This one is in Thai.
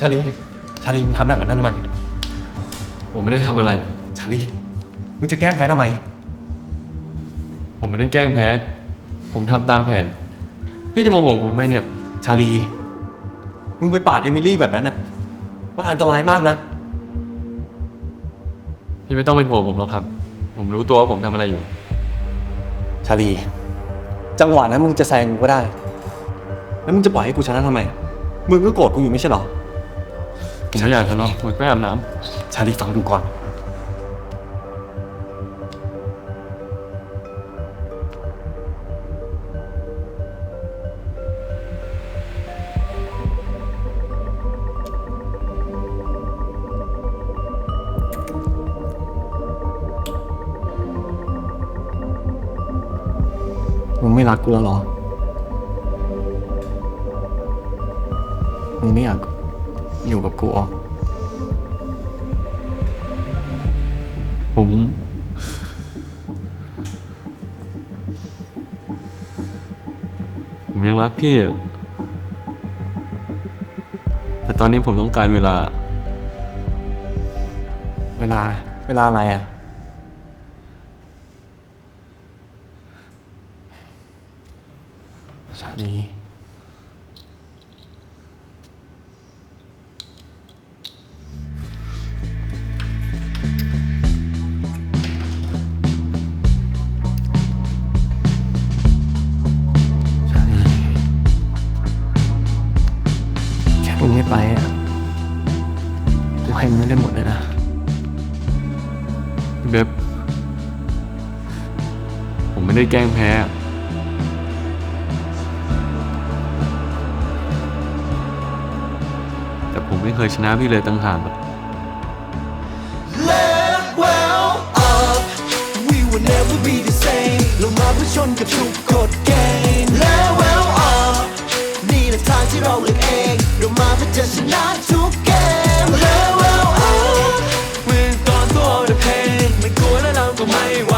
ชาลีชาลีมึงทำแบบนั้นทำไมผมไม่ได้ทำอะไร ชาลีมึงจะแกล้งแพ้ทำไม ผมไม่ได้แกล้งแพ้ ผมทำตามแผน พี่จะโมโหผมไหมเนี่ย ชาลี มึงไปปาดเอมิลี่แบบนั้นนะว่าอันตรายมากนะ พี่ไม่ต้องเป็นห่วงผมหรอกครับ ผมรู้ตัวว่าผมทำอะไรอยู่ ชาลี จังหวะนั้นมึงจะแซงกูก็ได้ แล้วมึงจะปล่อยให้กูชนะทำไม มึงก็โกรธกูอยู่ไม่ใช่เหรอ ผมไม่อยากทะเลาะผมแค่อาบน้ชาลีฟังดูก่อน มึงไม่รักกูแล้วเหรอ มึงไม่อยาก อยู่กับกูเหรอำผมผมยังรักพี่อะแต่ตอนนี้ผมต้องการเวลา เวลา เวลาอะไรอะ ชาลีช มึงไม่ไปอะกูให้มึงได้หมดเลยนะพี่เบบผมไม่ได้แกล้งแพ้ แต่ผมไม่เคยชนะพี่เลยตั้งหากอะ well up we will never be the same ลงมาเพื่อชนกับทุกกฎเกณฑ์ นะทุกเกม Well well oh มือก่อนตัวเดเพลงไม่กลัวและเราก็ไม่หวั